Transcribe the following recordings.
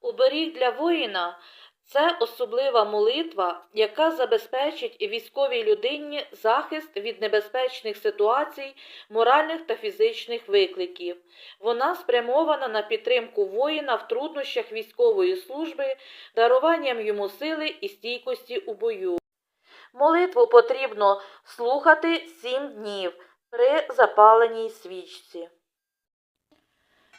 Оберіг для воїна це особлива молитва, яка забезпечить військовій людині захист від небезпечних ситуацій, моральних та фізичних викликів. Вона спрямована на підтримку воїна в труднощах військової служби, даруванням йому сили і стійкості у бою. Молитву потрібно слухати сім днів при запаленій свічці.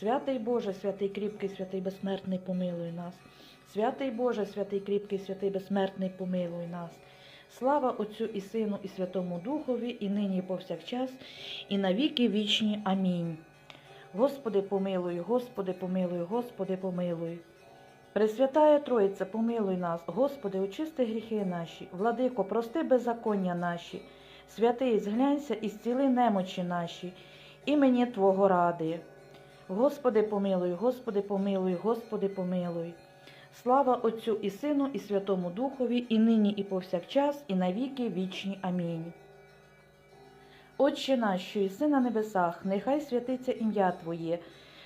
Святий Боже, святий кріпкий, святий безсмертний, помилуй нас. Святий Боже, святий кріпкий, святий безсмертний, помилуй нас. Слава Отцю і Сину, і Святому Духові, і нині, і повсякчас, і навіки вічні. Амінь. Господи, помилуй, Господи, помилуй, Господи, помилуй. Пресвятая Троїця, помилуй нас, Господи, очисти гріхи наші, владико, прости беззаконня наші, святий, зглянься і зціли немочі наші, імені Твого ради. Господи, помилуй, Господи, помилуй, Господи, помилуй. Слава Отцю і Сину, і Святому Духові, і нині, і повсякчас, і навіки вічні. Амінь. Отче наш, що єси на небесах, нехай святиться ім'я Твоє,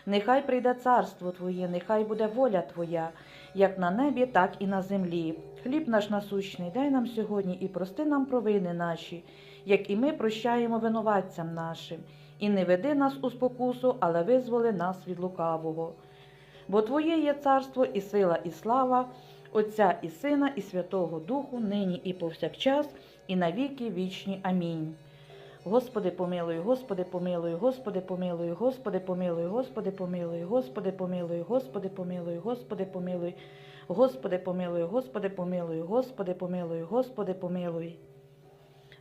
нехай прийде царство Твоє, нехай буде воля Твоя, як на небі, так і на землі. Хліб наш насущний, дай нам сьогодні і прости нам провини наші, як і ми прощаємо винуватцям нашим. І не веди нас у спокусу, але визволи нас від лукавого. Бо Твоє є царство і сила, і слава, Отця і Сина, і Святого Духу, нині і повсякчас, і навіки вічні. Амінь. Господи, помилуй, Господи, помилуй, Господи, помилуй, Господи, помилуй, Господи, помилуй, Господи, помилуй, Господи, помилуй, Господи, помилуй, Господи, помилуй, Господи, помилуй, Господи, помилуй, Господи, помилуй.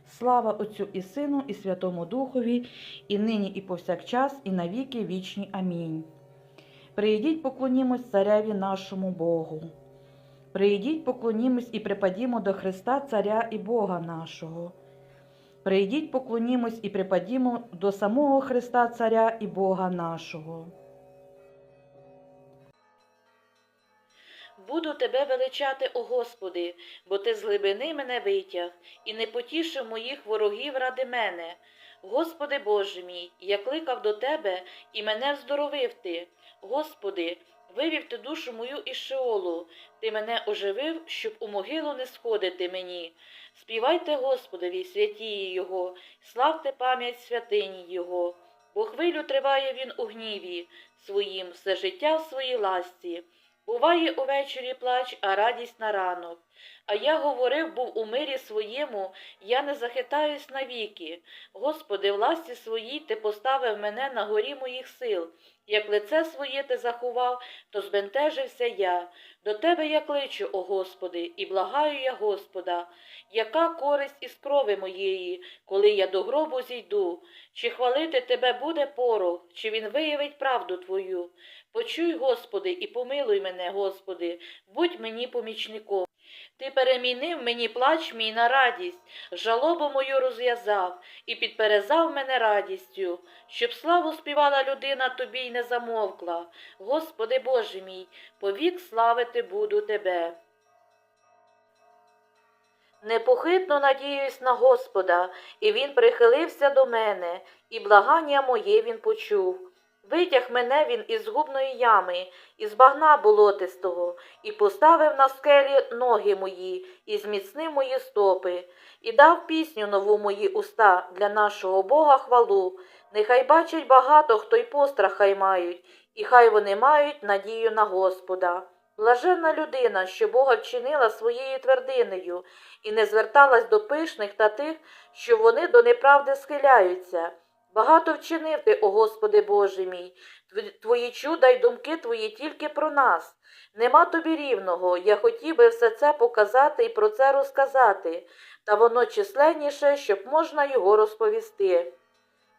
Слава Отцю і Сину, і Святому Духові, і нині, і повсякчас, і навіки вічні. Амінь. Прийдіть, поклонімось цареві нашому Богу. Прийдіть, поклонімось і припадімо до Христа, Царя і Бога нашого. Прийдіть, поклонімось і припадімо до самого Христа, Царя і Бога нашого. Буду тебе величати, о Господи, бо ти з глибини мене витяг, і не потішив моїх ворогів ради мене. Господи Боже мій, я кликав до Тебе, і мене вздоровив Ти. Господи, вивів Ти душу мою із Шеолу, Ти мене оживив, щоб у могилу не сходити мені. Співайте Господові, святії Його, славте пам'ять святині Його, бо хвилю триває він у гніві своїм, все життя в своїй ласті. Буває увечері плач, а радість на ранок. А я говорив, був у мирі своєму, я не захитаюсь навіки. Господи, в ласті своїй ти поставив мене на горі моїх сил. Як лице своє ти заховав, то збентежився я. До тебе я кличу, о Господи, і благаю я Господа. Яка користь із крови моєї, коли я до гробу зійду? Чи хвалити тебе буде порох, чи він виявить правду Твою? Почуй, Господи, і помилуй мене, Господи, будь мені помічником. Ти перемінив мені плач мій на радість, жалобу мою розв'язав і підперезав мене радістю, щоб славу співала людина тобі й не замовкла. Господи Боже мій, повік славити буду Тебе. Непохитно надіюсь на Господа, і Він прихилився до мене, і благання моє він почув. Витяг мене він із губної ями, із багна болотистого, і поставив на скелі ноги мої, і зміцнив мої стопи, і дав пісню нову мої уста для нашого Бога хвалу. Нехай бачать багато, хто й пострах хай мають, і хай вони мають надію на Господа. Блаженна людина, що Бога вчинила своєю твердинею, і не зверталась до пишних та тих, що вони до неправди схиляються. Багато вчинив ти, о Господи Боже мій, твої чуда й думки твої тільки про нас. Нема тобі рівного, я хотів би все це показати і про це розказати, та воно численніше, щоб можна його розповісти.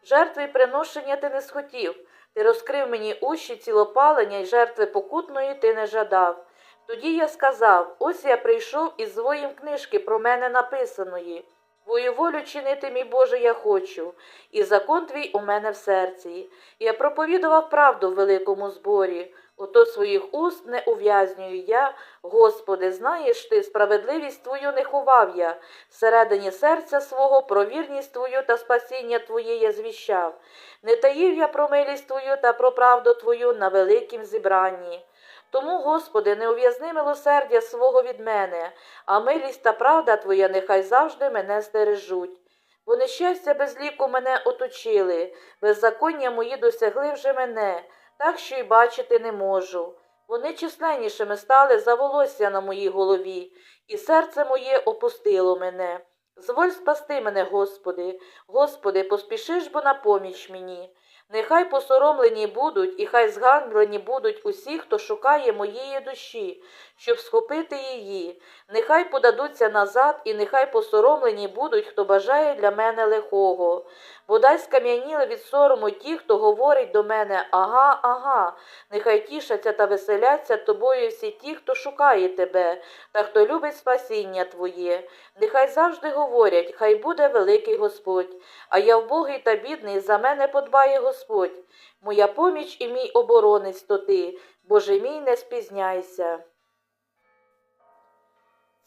Жертви й приношення ти не схотів, ти розкрив мені уші цілопалення й жертви покутної ти не жадав. Тоді я сказав: ось я прийшов із своїм книжки про мене написаної. Твою волю чинити, мій Боже, я хочу, і закон твій у мене в серці. Я проповідував правду в великому зборі. Ото своїх уст не ув'язнюю я, Господи, знаєш ти, справедливість Твою не ховав я, всередині серця свого про вірність Твою та спасіння Твоє я звіщав. Не таїв я про милість Твою та про правду Твою на великім зібранні. Тому, Господи, не ув'язни милосердя свого від мене, а милість та правда Твоя нехай завжди мене стережуть. Бо нещастя без ліку мене оточили, беззаконня мої досягли вже мене, так що й бачити не можу. Вони численнішими стали за волосся на моїй голові, і серце моє опустило мене. Зволь спасти мене, Господи, Господи, поспішиш бо на поміч мені. Нехай посоромлені будуть, і хай зганблені будуть усі, хто шукає моєї душі, щоб схопити її. Нехай подадуться назад, і нехай посоромлені будуть, хто бажає для мене лихого. Бодай скам'яніли від сорому ті, хто говорить до мене ага, ага. Нехай тішаться та веселяться тобою всі ті, хто шукає тебе, та хто любить спасіння Твоє. Нехай завжди говорять, хай буде великий Господь, а я вбогий та бідний, за мене подбає Господь. Моя поміч і мій оборонець то ти, Боже мій, не спізняйся.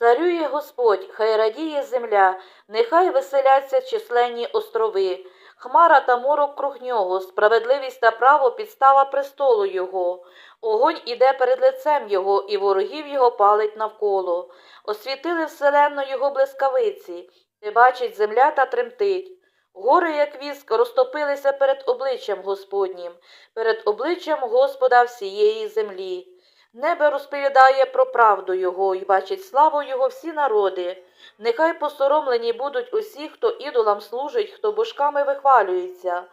Царює Господь, хай радіє земля, нехай веселяться численні острови. Хмара та морок круг нього, справедливість та право підстава престолу його. Огонь іде перед лицем його, і ворогів його палить навколо. Освітили вселенну його блискавиці, не бачить земля та тремтить. Гори, як віск, розтопилися перед обличчям Господнім, перед обличчям Господа всієї землі. Небо розповідає про правду Його і бачить славу Його всі народи. Нехай посоромлені будуть усі, хто ідолам служить, хто божками вихвалюється.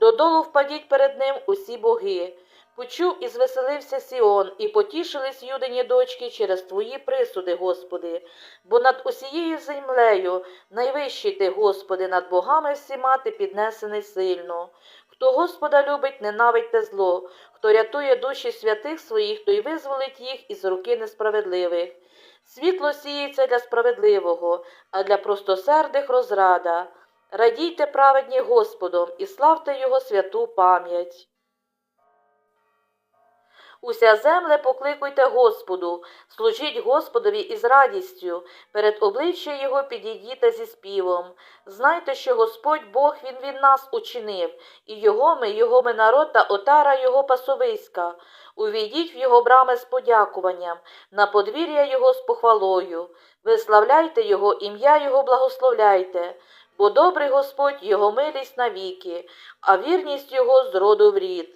Додолу впадіть перед ним усі боги. Почув і звеселився Сіон, і потішились юдині дочки через твої присуди, Господи. Бо над усією землею найвищий ти, Господи, над богами всіма ти піднесений сильно. Хто Господа любить, ненавидьте зло, хто рятує душі святих своїх, той визволить їх із руки несправедливих. Світло сіється для справедливого, а для простосердих розрада. Радійте праведні Господом і славте Його святу пам'ять. Уся земле покликуйте Господу, служіть Господові із радістю, перед обличчя Його підійдіте зі співом. Знайте, що Господь Бог Він від нас учинив, і Його ми, Його ми народ та отара Його пасовиська. Увійдіть в Його брами з подякуванням, на подвір'я Його з похвалою. Виславляйте Його, ім'я Його благословляйте, бо добрий Господь Його милість навіки, а вірність Його з роду в рід.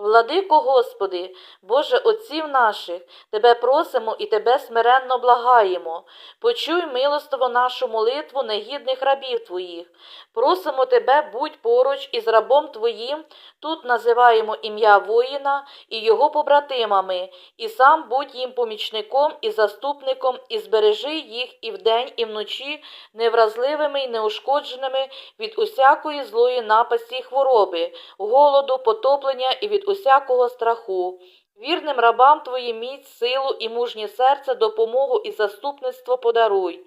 Владико Господи, Боже Отців наших, Тебе просимо і Тебе смиренно благаємо. Почуй милостиво нашу молитву негідних рабів Твоїх. Просимо Тебе, будь поруч із рабом Твоїм, тут називаємо ім'я воїна і його побратимами, і сам будь їм помічником і заступником, і збережи їх і вдень, і вночі невразливими й неушкодженими від усякої злої напасті хвороби, голоду, потоплення і від усякого страху. Вірним рабам твоїм міць, силу і мужнє серце, допомогу і заступництво подаруй.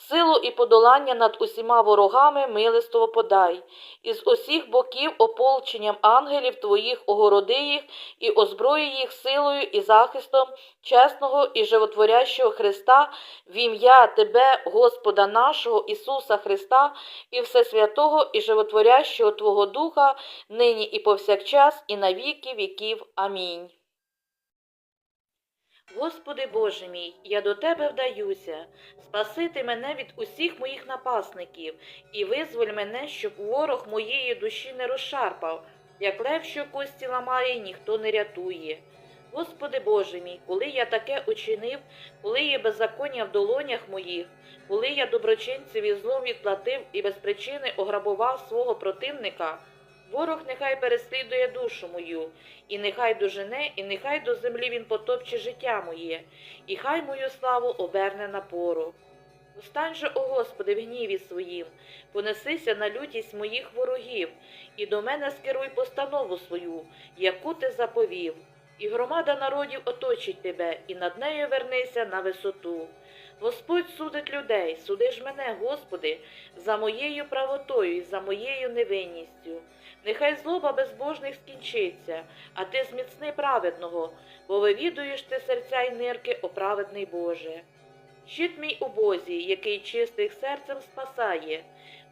Силу і подолання над усіма ворогами милистово подай. Із усіх боків ополченням ангелів твоїх огороди їх і озброї їх силою і захистом чесного і животворящого Христа в ім'я Тебе, Господа нашого Ісуса Христа, і Всесвятого і животворящого Твого Духа, нині і повсякчас, і на віки віків. Амінь. Господи Боже мій, я до Тебе вдаюся, спасити мене від усіх моїх напасників і визволь мене, щоб ворог моєї душі не розшарпав, як лев, що кості ламає, ніхто не рятує. Господи Боже мій, коли я таке учинив, коли є беззаконня в долонях моїх, коли я доброчинцеві злом відплатив і без причини ограбував свого противника, ворог нехай переслідує душу мою, і нехай дожене, і нехай до землі він потопче життя моє, і хай мою славу оберне на пору. Устань же, о Господи, в гніві своїм, понесися на лютість моїх ворогів, і до мене скеруй постанову свою, яку ти заповів. і громада народів оточить тебе, і над нею вернися на висоту. Господь судить людей, суди ж мене, Господи, за моєю правотою і за моєю невинністю. Нехай злоба безбожних скінчиться, а ти зміцни праведного, бо вивідуєш ти серця й нирки, о праведний Боже. Щит мій у Бозі, який чистих серцем спасає,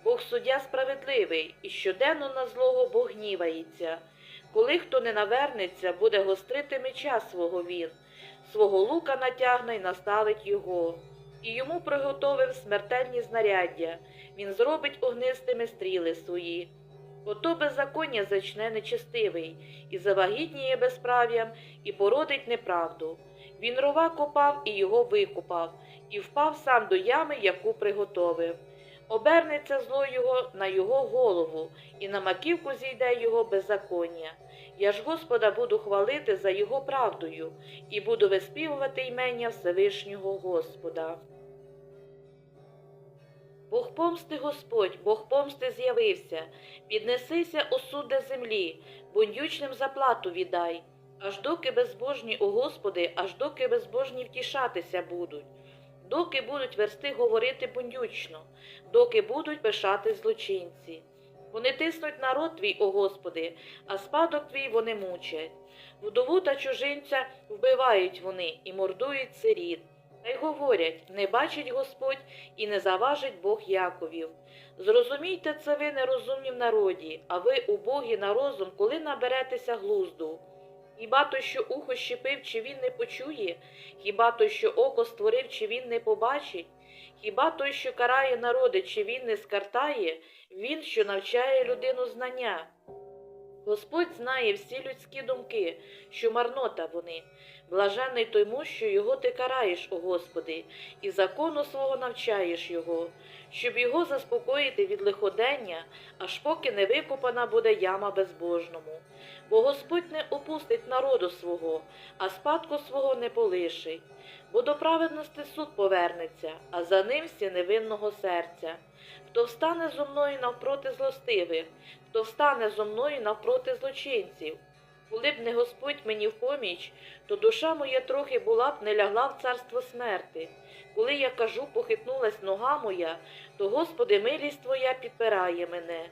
Бог суддя справедливий, і щоденно на злого Бог гнівається. Коли хто не навернеться, буде гострити меча свого він, свого лука натягне й наставить його. І йому приготовив смертельні знаряддя, він зробить огнистими стріли свої. Ото беззаконня зачне нечестивий, і завагітніє безправ'ям, і породить неправду. Він рова копав і його викопав, і впав сам до ями, яку приготовив. Обернеться зло його на його голову, і на маківку зійде його беззаконня. Я ж Господа буду хвалити за його правдою, і буду виспівувати ймення Всевишнього Господа. Бог помсти Господь, Бог помсти з'явився, піднесися осуде землі, бундючним заплату віддай, аж доки безбожні, о Господи, аж доки безбожні втішатися будуть, доки будуть версти говорити бундючно, доки будуть пишати злочинці. Вони тиснуть народ твій, о Господи, а спадок твій вони мучать. Вдову та чужинця вбивають вони і мордують сиріт. Та й говорять не бачить Господь і не заважить Бог Яковів. Зрозумійте це ви нерозумні в народі, а ви убогі на розум, коли наберетеся глузду. Хіба той, що ухо щепив, чи він не почує? Хіба той, що око створив, чи він не побачить? Хіба той, що карає народи, чи він не скартає, він, що навчає людину знання? Господь знає всі людські думки, що марнота вони. Блажений той муж, що його ти караєш, о Господи, і закону свого навчаєш його, щоб його заспокоїти від лиходення, аж поки не викопана буде яма безбожному. Бо Господь не опустить народу свого, а спадку свого не полишить, бо до праведності суд повернеться, а за ним всі невинного серця. Хто встане зо мною навпроти злостивих, хто встане зо мною навпроти злочинців. Коли б не Господь мені в поміч, то душа моя трохи була б не лягла в царство смерти. Коли я кажу, похитнулась нога моя, то, Господи, милість Твоя підпирає мене.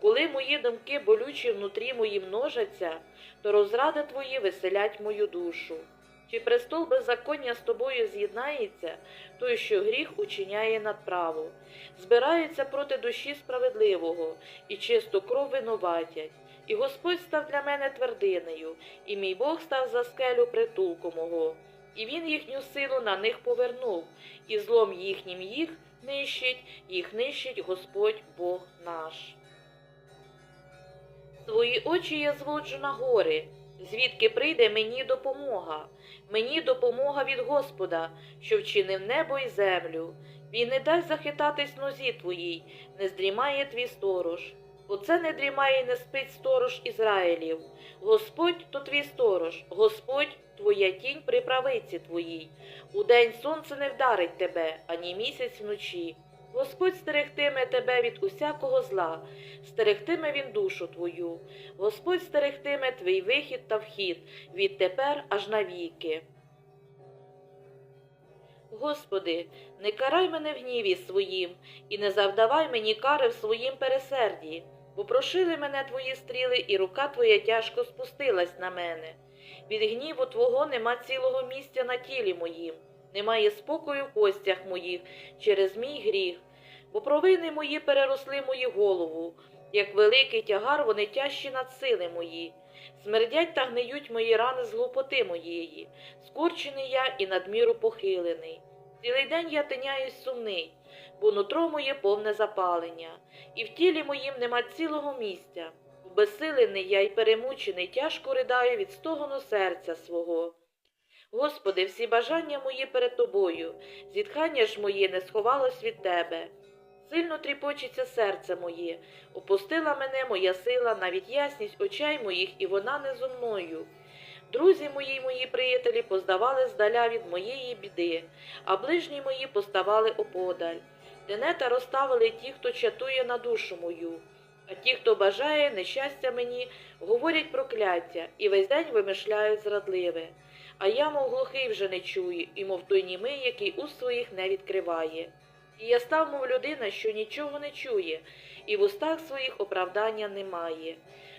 Коли мої думки болючі внутрі мої множаться, то розради Твої веселять мою душу. Чи престол беззаконня з тобою з'єднається, той, що гріх учиняє надправу, збираються проти душі справедливого і чисту кров винуватять. І Господь став для мене твердинею, і мій Бог став за скелю притулку мого. І він їхню силу на них повернув, і злом їхнім їх нищить, їх нищить Господь Бог наш. Свої очі я зводжу на гори, звідки прийде мені допомога. Мені допомога від Господа, що вчинив небо і землю. Він не дасть захитатись нозі твоїй, не здрімає твій сторож. Оце не дрімає і не спить сторож Ізраїлів. Господь то твій сторож, Господь твоя тінь при правиці твоїй. Удень сонце не вдарить тебе, ані місяць вночі. Господь стерегтиме тебе від усякого зла, стерегтиме він душу твою. Господь стерегтиме твій вихід та вхід відтепер аж навіки. Господи, не карай мене в гніві своїм, і не завдавай мені кари в своїм пересерді, бо прошили мене твої стріли, і рука твоя тяжко спустилась на мене. Від гніву Твого нема цілого місця на тілі моїм, немає спокою в костях моїх через мій гріх, бо провини мої переросли мою голову, як великий тягар вони тяжчі над сили мої. Смердять та гниють мої рани з глупоти моєї, скорчений я і надміру похилений. Цілий день я тиняюсь сумний, бо нутро моє повне запалення, і в тілі моїм нема цілого місця. Обесилений я й перемучений, тяжко ридаю від стогону серця свого. Господи, всі бажання мої перед тобою, зітхання ж моє не сховалось від тебе. Сильно тріпочеться серце моє, опустила мене моя сила, навіть ясність очей моїх, і вона не зо мною. Друзі мої й мої приятелі поздавали здаля від моєї біди, а ближні мої поставали оподаль. Тенета розставили ті, хто чатує на душу мою. А ті, хто бажає нещастя мені, говорять прокляття і весь день вимишляють зрадливе. А я, мов глухий, вже не чую, і мов той німий, який уст своїх не відкриває. І я став, мов людина, що нічого не чує, і в устах своїх оправдання немає.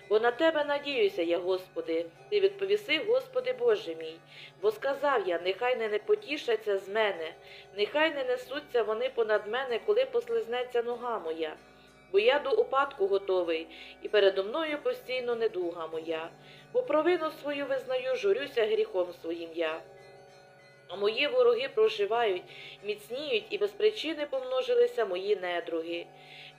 Бо на тебе надіюся я, Господи, ти відповіси, Господи Боже мій. Бо сказав я, нехай не, не потішаться з мене, нехай не несуться вони понад мене, коли послизнеться нога моя. Бо я до упадку готовий, і передо мною постійно недуга моя, бо провину свою визнаю, журюся гріхом своїм я. А мої вороги проживають, міцніють, і без причини помножилися мої недруги.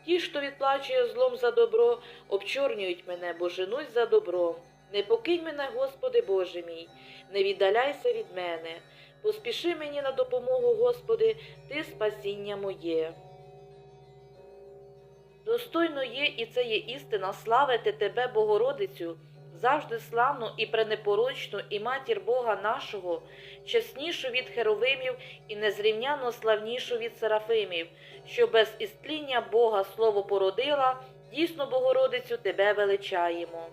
Ті, хто відплачує злом за добро, обчорнюють мене, бо женусь за добром. Не покинь мене, Господи Боже мій, не віддаляйся від мене. Поспіши мені на допомогу, Господи, Ти спасіння моє. Достойно є, і це є істина, славити Тебе, Богородицю, завжди славну і пренепорочну, і матір Бога нашого, чеснішу від херовимів і незрівняно славнішу від серафимів, що без істління Бога слово породила, дійсно, Богородицю, Тебе величаємо.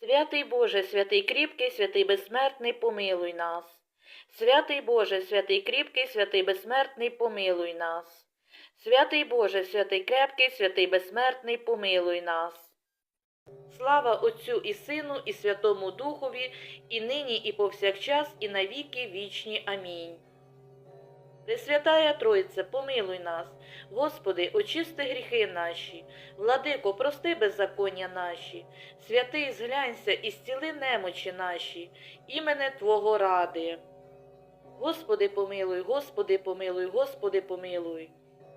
Святий Боже, святий кріпкий, святий безсмертний, помилуй нас. Святий Боже, святий кріпкий, святий безсмертний, помилуй нас. Святий Боже, святий крепкий, святий безсмертний, помилуй нас. Слава Отцю і Сину, і Святому Духові, і нині, і повсякчас, і навіки вічні. Амінь. Пресвятая Тройце, помилуй нас, Господи, очисти гріхи наші, владико, прости беззаконня наші, святий зглянься і зціли немочі наші, імене Твого ради. Господи, помилуй, Господи, помилуй, Господи, помилуй.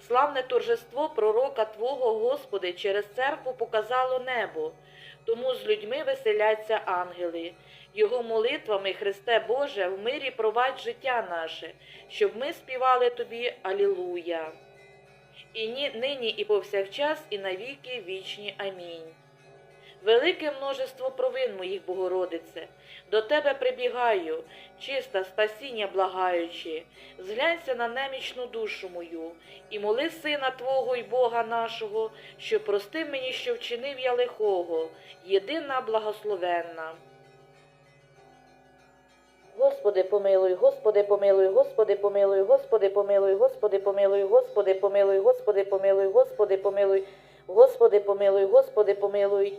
Славне торжество пророка Твого, Господи, через церкву показало небо, тому з людьми веселяться ангели. Його молитвами, Христе Боже, в мирі провадь життя наше, щоб ми співали Тобі Алілуя. І ні, нині, і повсякчас, і навіки вічні. Амінь. Велике множество провин моїх, Богородице, до Тебе прибігаю, чиста спасіння благаючи, зглянься на немічну душу мою, і моли Сина Твого й Бога нашого, що простив мені, що вчинив я лихого, єдина благословенна. Господи, помилуй, Господи, помилуй, Господи, помилуй, Господи, помилуй, Господи, помилуй, Господи, помилуй, Господи, помилуй, Господи, помилуй, Господи, помилуй, Господи, помилуй.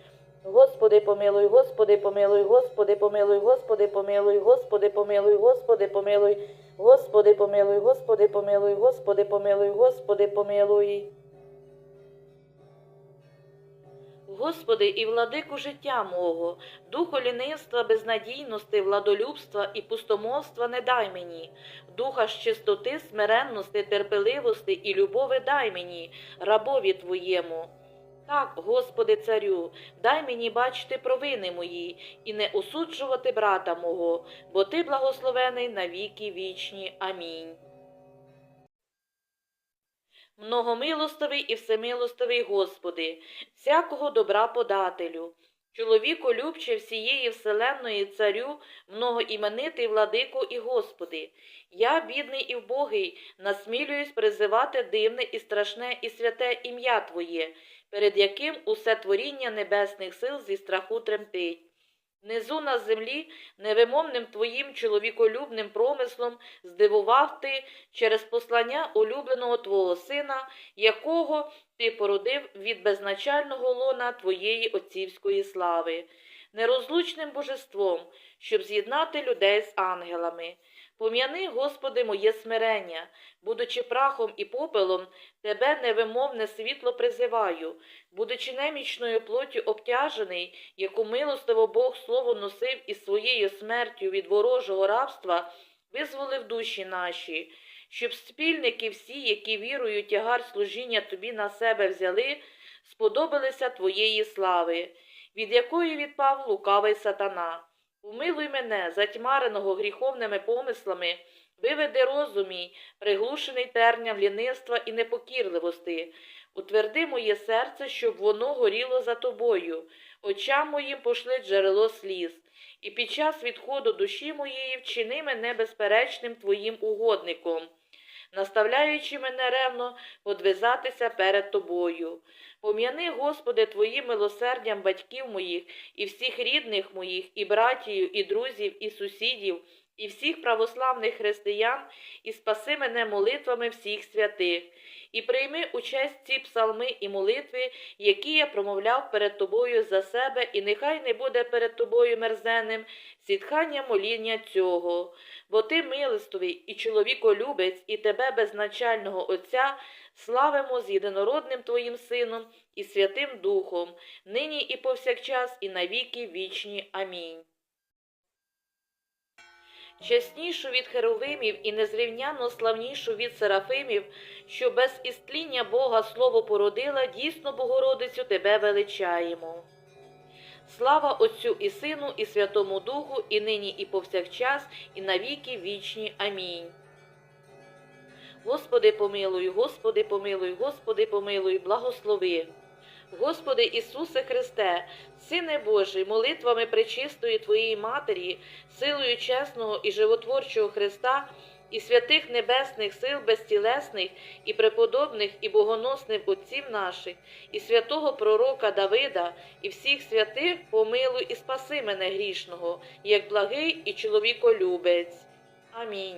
Господи, помилуй, Господи, помилуй, Господи, помилуй, Господи, помилуй, Господи, помилуй, Господи, помилуй, Господи, помилуй, Господи, помилуй, Господи, помилуй, Господи, помилуй. Господи, і владику життя мого, духу лінивства, безнадійності, владолюбства і пустомовства не дай мені, духа з чистоти, смиренності, терпеливості і любови дай мені, рабові Твоєму. Так, Господи царю, дай мені бачити провини мої і не осуджувати брата мого, бо Ти благословений на віки вічні. Амінь. Многомилостивий і всемилостивий Господи, всякого добра подателю, чоловіку любче всієї вселенної царю, многоіменитий владико і Господи, я, бідний і вбогий, насмілююсь призивати дивне і страшне і святе ім'я Твоє, перед яким усе творіння небесних сил зі страху тремтить. Внизу на землі невимовним твоїм чоловіколюбним промислом здивував ти через послання улюбленого твого сина, якого ти породив від безначального лона твоєї отцівської слави, нерозлучним божеством, щоб з'єднати людей з ангелами. Пом'яни, Господи, моє смирення, будучи прахом і попелом, Тебе невимовне світло призиваю, будучи немічною плоттю обтяжений, яку милостиво Бог слово носив із своєю смертю від ворожого рабства, визволив душі наші, щоб спільники всі, які вірою тягар служіння тобі на себе взяли, сподобалися твоєї слави, від якої відпав лукавий сатана. Умилуй мене, затьмареного гріховними помислами, виведи розум мій, приглушений терням лінивства і непокірливости. Утверди моє серце, щоб воно горіло за тобою, очам моїм пошли джерело сліз, і під час відходу душі моєї вчини мене безперечним твоїм угодником, наставляючи мене ревно подвизатися перед тобою. Пом'яни, Господи, Твоїм милосердям батьків моїх, і всіх рідних моїх, і братію, і друзів, і сусідів, і всіх православних християн, і спаси мене молитвами всіх святих, і прийми участь ці псалми і молитви, які я промовляв перед тобою за себе, і нехай не буде перед тобою мерзенним зітхання моління цього, бо ти милостивий і чоловіколюбець, і тебе безначального Отця славимо з єдинородним Твоїм Сином і Святим Духом, нині і повсякчас, і навіки вічні. Амінь. Чеснішу від херовимів і незрівняно славнішу від серафимів, що без істління Бога Слово породила, дійсно Богородицю Тебе величаємо. Слава Отцю і Сину, і Святому Духу, і нині, і повсякчас, і навіки вічні. Амінь. Господи помилуй, Господи помилуй, Господи помилуй, благослови. Господи Ісусе Христе, Сине Божий, молитвами пречистої Твоєї Матері, силою чесного і животворчого Христа і святих небесних сил безтілесних і преподобних і богоносних отців наших, і святого пророка Давида, і всіх святих помилуй і спаси мене грішного, як благий і чоловіколюбець. Амінь.